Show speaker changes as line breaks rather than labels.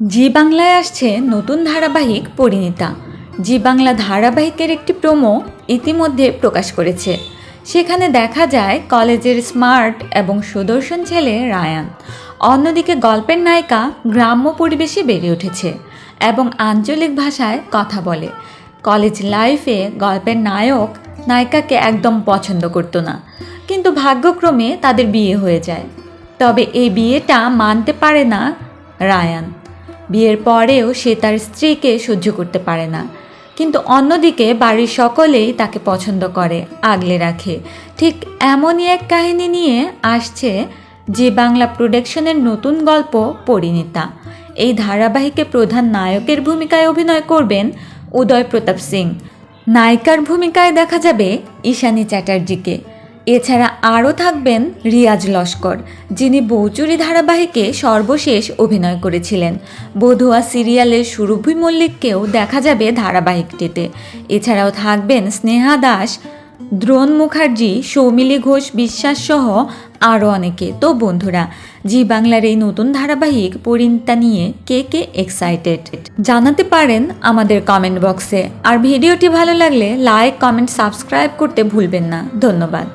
জি বাংলায় আসছে নতুন ধারাবাহিক পরিণীতা। জি বাংলা ধারাবাহিকের একটি প্রোমো ইতিমধ্যে প্রকাশ করেছে। সেখানে দেখা যায় কলেজের স্মার্ট এবং সুদর্শন ছেলে রায়ান। অন্যদিকে গল্পের নায়িকা গ্রাম্য পরিবেশে বেড়ে উঠেছে এবং আঞ্চলিক ভাষায় কথা বলে। কলেজ লাইফে গল্পের নায়ক নায়িকাকে একদম পছন্দ করতো না, কিন্তু ভাগ্যক্রমে তাদের বিয়ে হয়ে যায়। তবে এই বিয়েটা মানতে পারে না রায়ান। বিয়ের পরেও সে তার স্ত্রীকে সহ্য করতে পারে না। কিন্তু অন্যদিকে বাড়ির সকলেই তাকে পছন্দ করে, আগলে রাখে। ঠিক এমনই এক কাহিনী নিয়ে আসছে যে বাংলা প্রোডাকশনের নতুন গল্প পরিণীতা। এই ধারাবাহিকে প্রধান নায়কের ভূমিকায় অভিনয় করবেন উদয় প্রতাপ সিং। নায়িকার ভূমিকায় দেখা যাবে ঈশানী চ্যাটার্জিকে। এছাড়া আরও থাকবেন রিয়াজ লস্কর, যিনি বৌচুরি ধারাবাহিকে সর্বশেষ অভিনয় করেছিলেন। বধুয়া সিরিয়ালের সুরভি মল্লিককেও দেখা যাবে ধারাবাহিকটিতে। এছাড়াও থাকবেন স্নেহা দাস, দ্রোণ মুখার্জি, সৌমিলি ঘোষ বিশ্বাস সহ আরও অনেকে। তো বন্ধুরা, জি বাংলার এই নতুন ধারাবাহিক পরিণতা নিয়ে কে কে এক্সাইটেড জানাতে পারেন আমাদের কমেন্ট বক্সে আর ভিডিওটি ভালো লাগলে লাইক কমেন্ট সাবস্ক্রাইব করতে ভুলবেন না। ধন্যবাদ।